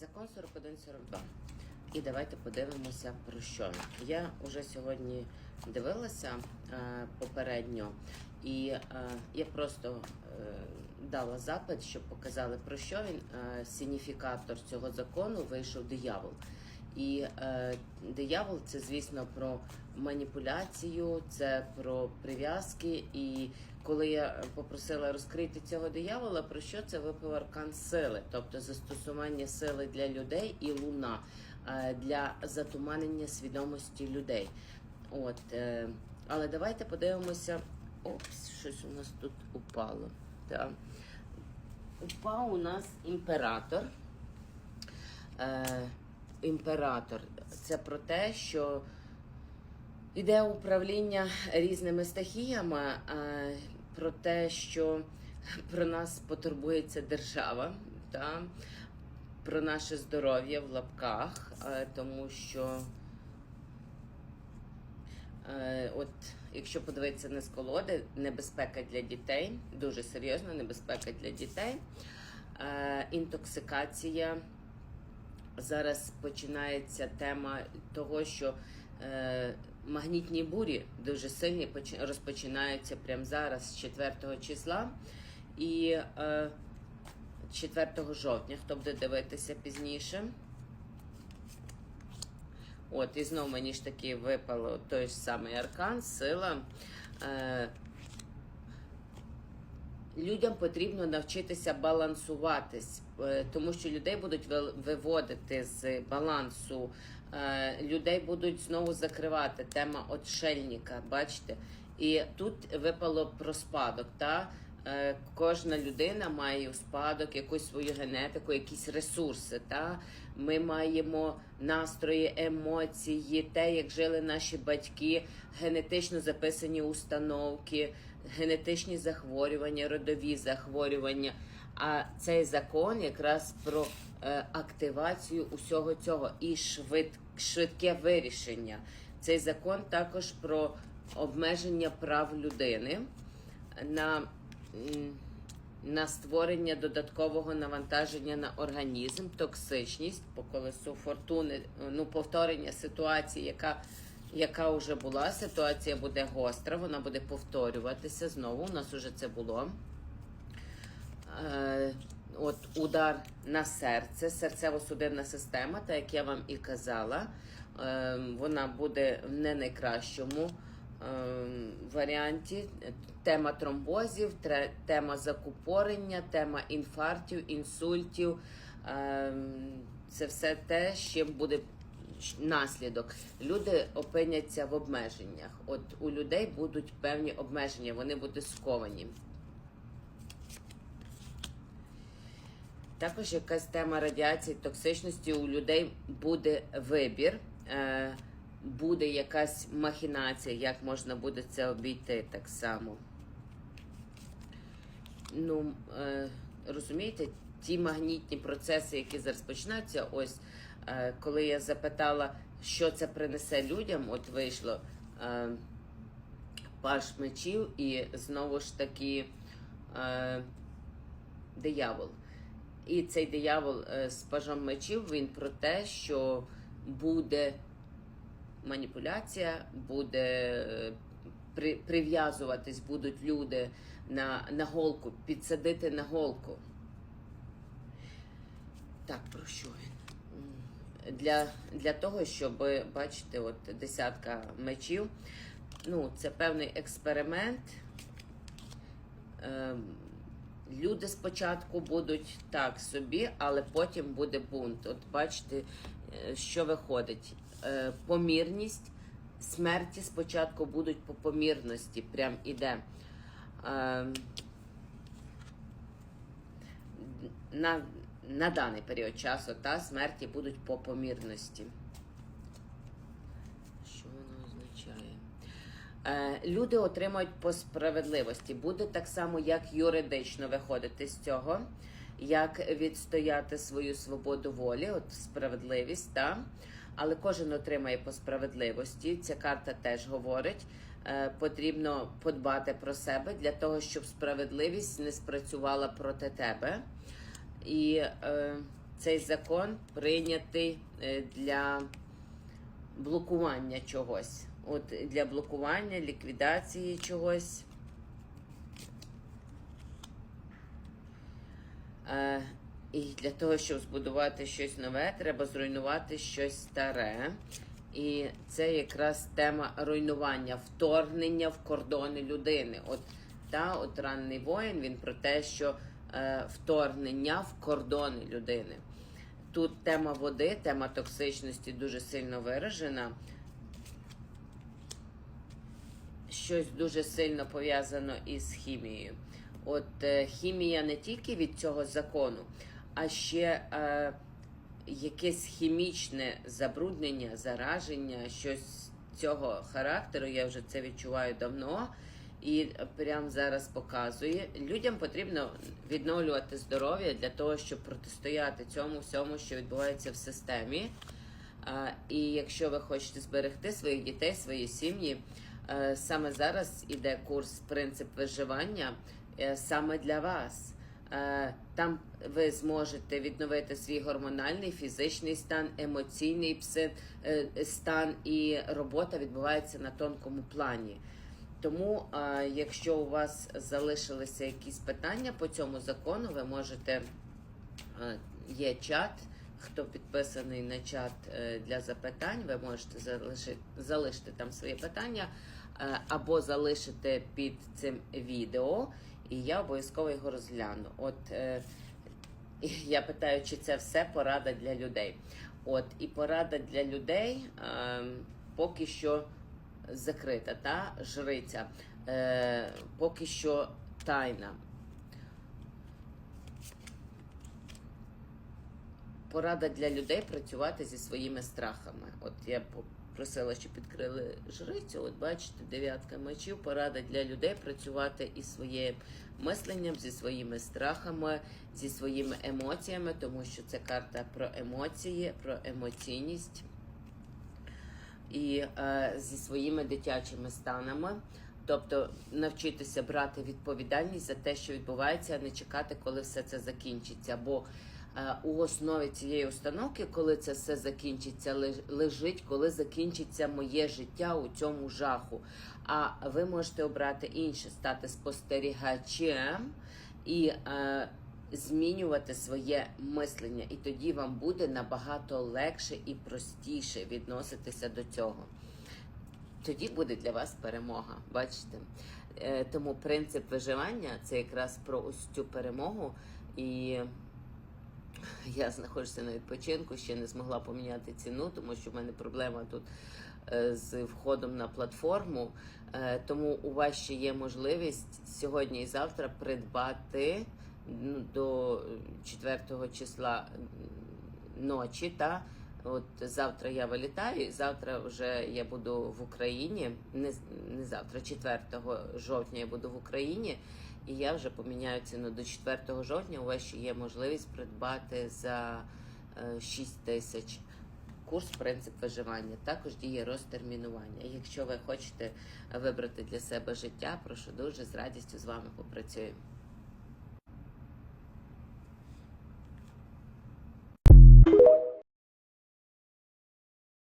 Закон 4142. І давайте подивимося про що. Я вже сьогодні дивилася е, попередньо, і е, я просто е, дала запит, щоб показали про що він. Е, сигніфікатор цього закону вийшов диявол. І е, диявол це, звісно, про маніпуляцію, це про прив'язки. І коли я попросила розкрити цього диявола, про що це випив аркан сили, тобто застосування сили для людей і луна е, для затуманення свідомості людей. От, е, але давайте подивимося. Опс, щось у нас тут упало. Так. Упав у нас імператор. Е, імператор. Це про те, що йде управління різними стихіями, про те, що про нас потурбується держава, та, про наше здоров'я в лапках, тому що. Е, От, якщо подивитися на сколоди, небезпека для дітей, дуже серйозна небезпека для дітей. Е, Інтоксикація. Зараз починається тема того, що е, магнітні бурі дуже сильні розпочинаються прямо зараз, з 4 числа. І е, 4 жовтня, хто буде дивитися пізніше. От, і знову мені ж таки випало той ж самий аркан, сила. Е, людям потрібно навчитися балансуватись, е, тому що людей будуть виводити з балансу, е, людей будуть знову закривати. Тема отшельника, бачите? І тут випало про спадок. Та? Е, Кожна людина має у спадок якусь свою генетику, якісь ресурси. Та? Ми маємо настрої, емоції, те, як жили наші батьки, генетично записані установки, генетичні захворювання, родові захворювання. А цей закон якраз про е, активацію усього цього і швид, швидке вирішення. Цей закон також про обмеження прав людини на, на створення додаткового навантаження на організм, токсичність по колесу фортуни, ну повторення ситуації, яка яка вже була. Ситуація буде гостра, вона буде повторюватися знову. У нас уже це було. Е, От удар на серце, серцево-судинна система, так як я вам і казала, е, вона буде в не найкращому е, варіанті. Тема тромбозів, тема закупорення, тема інфарктів, інсультів. Е, Це все те, з чим буде наслідок. Люди опиняться в обмеженнях. От у людей будуть певні обмеження, вони будуть сковані. Також якась тема радіації, токсичності у людей буде вибір, е, буде якась махінація, як можна буде це обійти так само. Ну, е, розумієте, ті магнітні процеси, які зараз починаються, ось коли я запитала, що це принесе людям, от вийшло е, паш мечів і знову ж таки е, диявол. І цей диявол е, з пажом мечів він про те, що буде маніпуляція, буде е, при, прив'язуватись будуть люди на, на голку, підсадити на голку. Так, про що він? Для, для того, щоб бачите, от десятка мечів. Ну, це певний експеримент. Ем, Люди спочатку будуть так собі, але потім буде бунт. От бачите, е, що виходить. Е, Помірність, смерті спочатку будуть по помірності, прям іде. Е, На, на даний період часу та смерті будуть по помірності. Що воно означає? Е, Люди отримають по справедливості. Буде так само, як юридично виходити з цього, як відстояти свою свободу волі, от справедливість, та? але кожен отримає по справедливості. Ця карта теж говорить. е, Потрібно подбати про себе для того, щоб справедливість не спрацювала проти тебе. І е, цей закон прийнятий е, для блокування чогось. От для блокування, ліквідації чогось. Е, і для того, щоб збудувати щось нове, треба зруйнувати щось старе. І це якраз тема руйнування, вторгнення в кордони людини. От та от ранний воїн він про те, що вторгнення в кордони людини. Тут тема води, тема токсичності дуже сильно виражена. Щось дуже сильно пов'язано із хімією. От е, хімія не тільки від цього закону, а ще е, якесь хімічне забруднення, зараження, щось цього характеру. Я вже це відчуваю давно. І прямо зараз показує. Людям потрібно відновлювати здоров'я для того, щоб протистояти цьому всьому, що відбувається в системі. І якщо ви хочете зберегти своїх дітей, свої сім'ї, е, саме зараз іде курс принцип виживання е, саме для вас. Е, Там ви зможете відновити свій гормональний, фізичний стан, емоційний стан, і робота відбувається на тонкому плані. Тому, якщо у вас залишилися якісь питання по цьому закону, ви можете є чат. Хто підписаний на чат е, для запитань, ви можете залишити, залишити там свої питання е, або залишити під цим відео, і я обов'язково його розгляну. От е, я питаю, чи це все порада для людей. От і порада для людей е, поки що закрита, та жриця, е, поки що тайна. Порада для людей працювати зі своїми страхами. От я просила, щоб підкрили жрицю. От бачите, дев'ятка мечів. Порада для людей працювати із своїм мисленням, зі своїми страхами, зі своїми емоціями, тому що це карта про емоції, про емоційність і е, зі своїми дитячими станами. Тобто навчитися брати відповідальність за те, що відбувається, а не чекати, коли все це закінчиться. Бо е, у основі цієї установки, коли це все закінчиться, лежить, коли закінчиться моє життя у цьому жаху. А ви можете обрати інше, стати спостерігачем і е, змінювати своє мислення. І тоді вам буде набагато легше і простіше відноситися до цього тоді буде для вас перемога. Бачите? Е, Тому принцип виживання це якраз про ось цю перемогу. І я знаходжуся на відпочинку, ще не змогла поміняти ціну, тому що в мене проблема тут е, з входом на платформу. Е, Тому у вас ще є можливість сьогодні і завтра придбати до 4 числа ночі. Та От завтра я вилітаю, завтра вже я буду в Україні. Не, не завтра, 4 жовтня я буду в Україні, і я вже поміняю ціну до 4 жовтня. У вас ще є можливість придбати за е, 6 тисяч курс принцип виживання. Також діє розтермінування. Якщо ви хочете вибрати для себе життя, прошу дуже з радістю з вами попрацюємо.